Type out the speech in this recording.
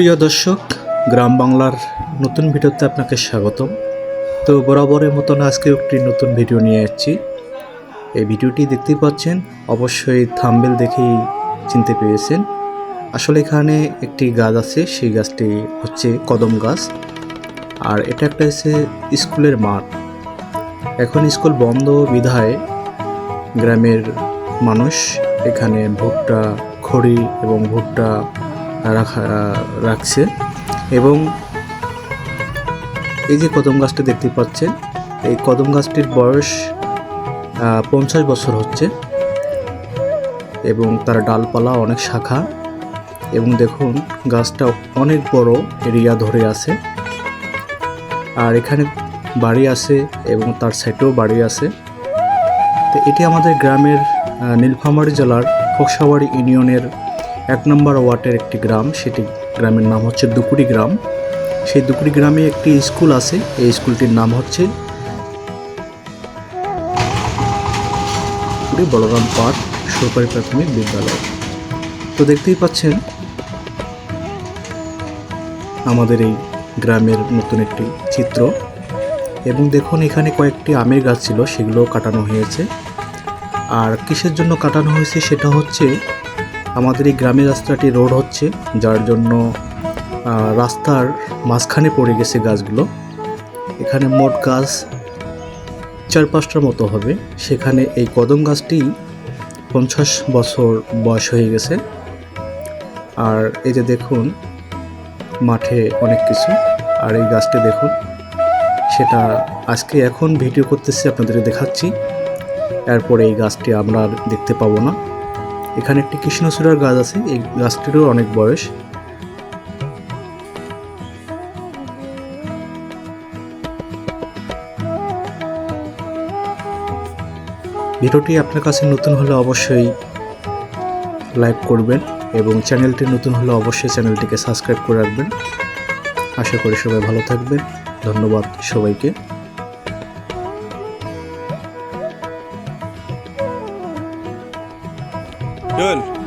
সুপ্রিয় দর্শক, গ্রাম বাংলার নতুন ভিডিওতে আপনাকে স্বাগতম। তো বরাবরের মতন আজকে একটি নতুন ভিডিও নিয়ে এসেছি। এই ভিডিওটি দেখতেই পাচ্ছেন, অবশ্যই থাম্বেল দেখেই চিনতে পেরেছেন। আসলে এখানে একটি গাছ আছে, সেই গাছটি হচ্ছে কদম গাছ। আর এটা একটা হচ্ছে স্কুলের মাঠ। এখন স্কুল বন্ধ বিধায় গ্রামের মানুষ এখানে ভুট্টা, খড়ি এবং ভুট্টা রাখা, রাখছে এবং এই যে কদম গাছটা দেখতে পাচ্ছেন, এই কদম গাছটির বয়স পঞ্চাশ বছর হচ্ছে এবং তার ডালপালা অনেক শাখা এবং দেখুন গাছটা অনেক বড় এরিয়া ধরে আছে। আর এখানে বাড়ি আছে এবং তার সাইডেও বাড়ি আছে। তো এটি আমাদের গ্রামের নীলফামারী জেলার খোকসাবাড়ি ইউনিয়নের এক নম্বর ওয়ার্ডের একটি গ্রাম, সেটি গ্রামের নাম হচ্ছে দুকুড়ি গ্রাম। সেই দুকুড়ি গ্রামে একটি স্কুল আছে, এই স্কুলটির নাম হচ্ছে বলরাম পার্ক সরকারি প্রাথমিক বিদ্যালয়। তো দেখতেই পাচ্ছেন, আমাদের এই গ্রামের নতুন একটি চিত্র। এবং দেখুন, এখানে কয়েকটি আমের গাছ ছিল, সেগুলোও কাটানো হয়েছে। আর কিসের জন্য কাটানো হয়েছে সেটা হচ্ছে আমাদের এই গ্রামের রাস্তাটি রোড হচ্ছে, যার জন্য রাস্তার মাঝখানে পড়ে গেছে গাছগুলো। এখানে মোট গাছ চার পাঁচটার মতো হবে। সেখানে এই কদম গাছটি পঞ্চাশ বছর বয়স হয়ে গেছে। আর এই যে দেখুন, মাঠে অনেক কিছু। আর এই গাছটি দেখুন, সেটা আজকে এখন ভিডিও করতেছি আপনাদের দেখাচ্ছি। এরপরে এই গাছটি আমরা দেখতে পাবো না। এখানে একটি কৃষ্ণচূড়ার গাছ আছে, এই গাছটিরও অনেক বয়স। ভিডিওটি আপনার কাছে নতুন হলে অবশ্যই লাইক করবেন এবং চ্যানেলটি নতুন হলে অবশ্যই চ্যানেলটিকে সাবস্ক্রাইব করে রাখবেন। আশা করি সবাই ভালো থাকবেন। ধন্যবাদ সবাইকে। เดิน